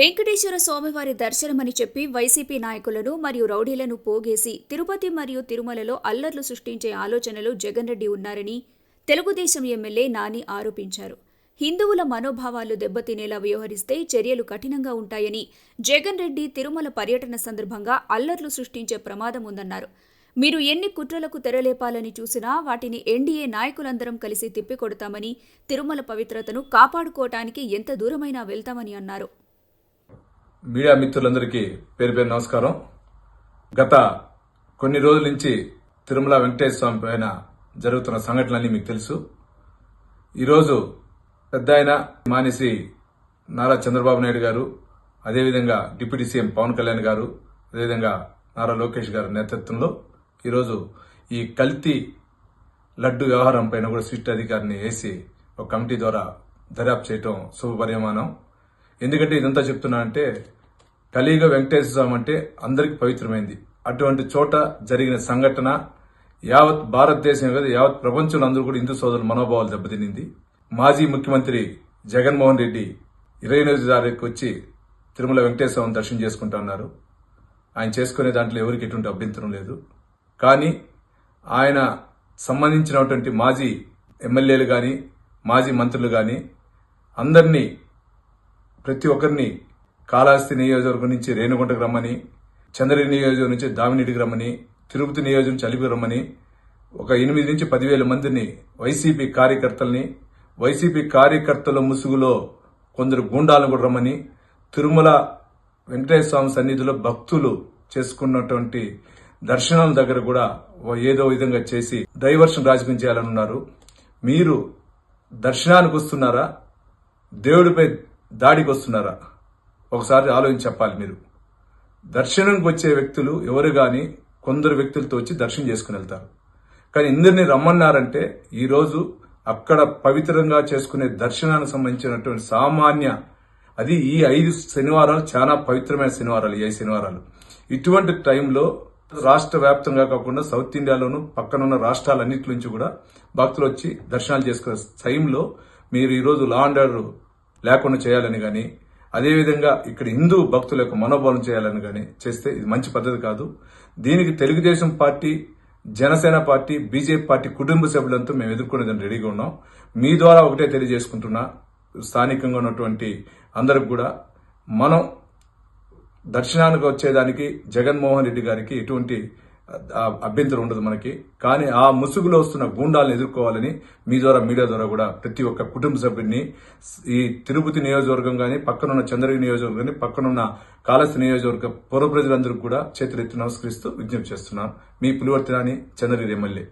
వెంకటేశ్వర స్వామివారి దర్శనమని చెప్పి వైసీపీ నాయకులను మరియు రౌడీలను పోగేసి తిరుపతి మరియు తిరుమలలో అల్లర్లు సృష్టించే ఆలోచనలో జగన్ రెడ్డి ఉన్నారని తెలుగుదేశం ఎమ్మెల్యే నాని ఆరోపించారు. హిందువుల మనోభావాలు దెబ్బతినేలా వ్యవహరిస్తే చర్యలు కఠినంగా ఉంటాయని జగన్ రెడ్డి తిరుమల పర్యటన సందర్భంగా అల్లర్లు సృష్టించే ప్రమాదం ఉందన్నారు. మీరు ఎన్ని కుట్రలకు తెరలేపాలని చూసినా వాటిని ఎన్డీఏ నాయకులందరం కలిసి తిప్పికొడతామని తిరుమల పవిత్రతను కాపాడుకోవటానికి ఎంత దూరమైనా వెళ్తామని అన్నారు. మీడియా మిత్రులందరికీ పేరు పేరు నమస్కారం. గత కొన్ని రోజుల నుంచి తిరుమల వెంకటేశ్వర స్వామి పైన జరుగుతున్న సంఘటనలన్నీ మీకు తెలుసు. ఈరోజు పెద్ద ఆయన మానేసి నారా చంద్రబాబు నాయుడు గారు అదేవిధంగా డిప్యూటీ సీఎం పవన్ కళ్యాణ్ గారు అదేవిధంగా నారా లోకేష్ గారి నేతృత్వంలో ఈరోజు ఈ కల్తీ లడ్డు వ్యవహారం పైన కూడా స్విట్ అధికారిని వేసి ఒక కమిటీ ద్వారా దర్యాప్తు చేయటం శుభపరిమాణం ఎందుకంటే ఇదంతా చెప్తున్నా అంటే కలియుగ వెంకటేశ్వర స్వామి అంటే అందరికి పవిత్రమైంది. అటువంటి చోట జరిగిన సంఘటన యావత్ భారతదేశం కదా యావత్ ప్రపంచంలో అందరూ కూడా హిందూ సోదరుల మనోభావాలు దెబ్బతినింది మాజీ ముఖ్యమంత్రి జగన్మోహన్ రెడ్డి ఇరవై ఎనిమిది తారీఖు వచ్చి తిరుమల వెంకటేశ్వర స్వామిని దర్శనం చేసుకుంటున్నారు ఆయన చేసుకునే దాంట్లో ఎవరికి ఎటువంటి అభ్యంతరం లేదు. కానీ ఆయన సంబంధించినటువంటి మాజీ ఎమ్మెల్యేలు కానీ మాజీ మంత్రులు కానీ అందరినీ ప్రతి ఒక్కరిని కాళహస్తి నియోజకవర్గం నుంచి రేణుగుంటకు రమ్మని చంద్రగిరి నియోజకవర్గం నుంచి దామినీటికి రమ్మని తిరుపతి నియోజకం చలిపి రమ్మని ఒక ఎనిమిది నుంచి పదివేల మందిని వైసీపీ కార్యకర్తల్ని వైసీపీ కార్యకర్తల ముసుగులో కొందరు గూండాలను కూడా రమ్మని తిరుమల వెంకటేశ్వర స్వామి సన్నిధిలో భక్తులు చేసుకున్నటువంటి దర్శనాల దగ్గర కూడా ఏదో విధంగా చేసి డైవర్షన్ రాజకీయం చేయాలని ఉన్నారు మీరు దర్శనానికి వస్తున్నారా? దేవుడిపై దాడికి వస్తున్నారా ఒకసారి ఆలోచించి చెప్పాలి మీరు. దర్శనంకి వచ్చే వ్యక్తులు ఎవరు కానీ కొందరు వ్యక్తులతో వచ్చి దర్శనం చేసుకుని వెళ్తారు. కానీ ఇందరిని రమ్మన్నారంటే ఈరోజు అక్కడ పవిత్రంగా చేసుకునే దర్శనానికి సంబంధించినటువంటి సామాన్య అది ఈ ఐదు శనివారాలు చాలా పవిత్రమైన శనివారాలు ఈ ఐదు శనివారాలు. ఇటువంటి టైంలో రాష్ట్ర వ్యాప్తంగా కాకుండా సౌత్ ఇండియాలోను పక్కనున్న రాష్ట్రాలన్నింటి నుంచి కూడా భక్తులు వచ్చి దర్శనాలు చేసుకునే టైంలో మీరు ఈరోజు లా అండ్ ఆర్డర్ లేకుండా చేయాలని కానీ అదేవిధంగా ఇక్కడ హిందూ భక్తుల యొక్క మనోభావం చేయాలని కానీ చేస్తే ఇది మంచి పద్ధతి కాదు. దీనికి Telugu Desam party Jana Sena party BJP party కుటుంబ సభ్యులంతా మేము ఎదుర్కొనేదని రెడీగా ఉన్నాం. మీ ద్వారా ఒకటే తెలియజేసుకుంటున్నా స్థానికంగా ఉన్నటువంటి అందరికి కూడా మనం దర్శనానికి వచ్చేదానికి జగన్మోహన్ రెడ్డి గారికి ఎటువంటి అభ్యంతరం ఉండదు మనకి. కానీ ఆ ముసుగులో వస్తున్న గూండాలను ఎదుర్కోవాలని మీ ద్వారా మీడియా ద్వారా కూడా ప్రతి ఒక్క కుటుంబ సభ్యుడిని ఈ తిరుపతి నియోజకవర్గం కానీ పక్కనున్న చంద్రగిరి నియోజకవర్గం కానీ పక్కనున్న కాళహస్తి నియోజకవర్గ పౌర ప్రజలందరూ కూడా చేతులెత్తి నమస్కరిస్తూ విజ్ఞప్తి చేస్తున్నాను మీ పులివర్తినాని చంద్రగిరి ఎమ్మెల్యే.